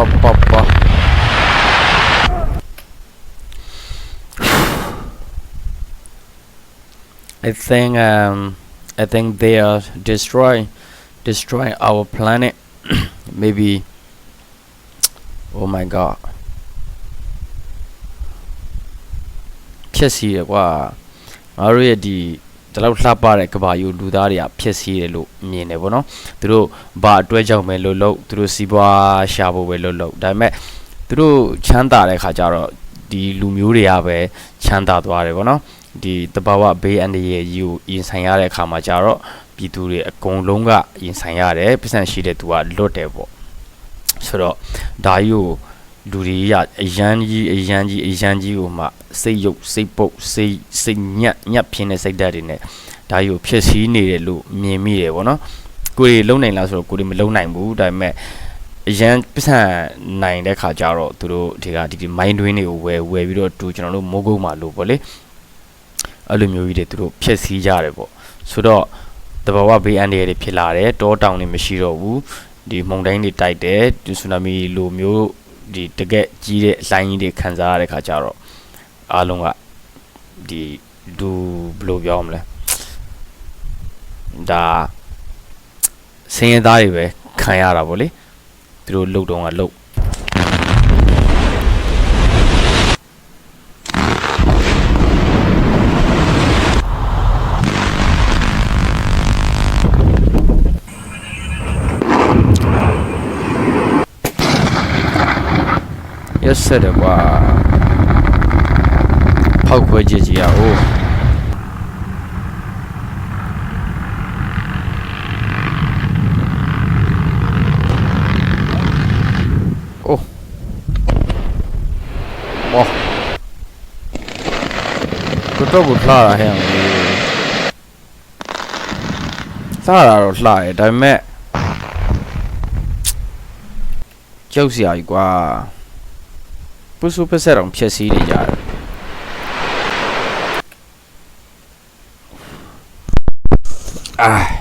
ပါပါပါ I think um I think they are destroy destroy our planet maybe oh my god ဖြစ်စီရကွာငါတို့ရဲ့ဒီ ဒီလောက်လှပတဲ့ကဘာယူလူသားတွေကဖြစ်စီတယ်လို့မြင်တယ်ဗောနော်သူတို့ဘာအတွဲကြောင့်ပဲလို့လို့သူတို့စီးပွားရှာဖို့ပဲလို့လို့ဒါပေမဲ့သူတို့ချမ်းသာတဲ့ခါကျတော့ဒီလူမျိုးတွေကပဲချမ်းသာသွားတယ်ဗောနော်ဒီတဘာဝဘေးအန္တရာယ်ကြီးကိုရင်ဆိုင်ရတဲ့အခါမှာကျတော့ပြည်သူတွေအကုန်လုံးကရင်ဆိုင်ရတယ်ပတ်စံရှိတဲ့သူကလွတ်တယ်ပေါ့ဆိုတော့ဒါကြီးကို လူတွေကအရန်ကြီးအရန်ကြီးအရန်ကြီးကိုမှစိတ်ယုတ်စိတ်ပုတ်စိတ်စိတ်ညက်ညက်ပြင်းတဲ့စိတ်ဓာတ်တွေနဲ့ဒါကြီးကိုဖြစ်စည်းနေတယ်လို့မြင်မိတယ်ဗောနော်ကိုယ်တွေလုံနိုင်လားဆိုတော့ကိုယ်တွေမလုံနိုင်ဘူးဒါပေမဲ့အရန်ပတ်စံနိုင်တဲ့ခါကျတော့သူတို့ဒီကဒီဒီ mind တွင်းတွေကိုဝယ်ဝယ်ပြီးတော့တူကျွန်တော်တို့မိုးကုတ်မှာလို့ပေါ့လေအဲ့လိုမျိုးကြီးတွေသူတို့ဖြစ်စည်းကြတယ်ပေါ့ဆိုတော့တဘာဝဘေးအန္တရာယ်တွေဖြစ်လာတယ်တောတောင်တွေမရှိတော့ဘူးဒီမုန်တိုင်းတွေတိုက်တယ်ဒီဆူနာမီလိုမျိုး ဒီတကက်ကြီးတဲ့အလိုင်းကြီးတွေခံစားရတဲ့ခါကျတော့အားလုံးကဒီဒူဘယ်လိုပြောမလဲဒါစင်းရဲသားတွေပဲခံရတာဗောလေသူတို့လှုပ်တော့ကလှုပ် ရက်ဆက်တယ်ကွာဖောက်ခွဲကြည့်ကြည့်ရအောင်အိုးမောကတော့ကိုလှတာဟဲ့လှတာတော့လှတယ်ဒါပေမဲ့ကြောက်စရာကြီးကွာ ပုစုပဆက်အောင်ဖြည့်ဆည်းနေကြတယ်အာ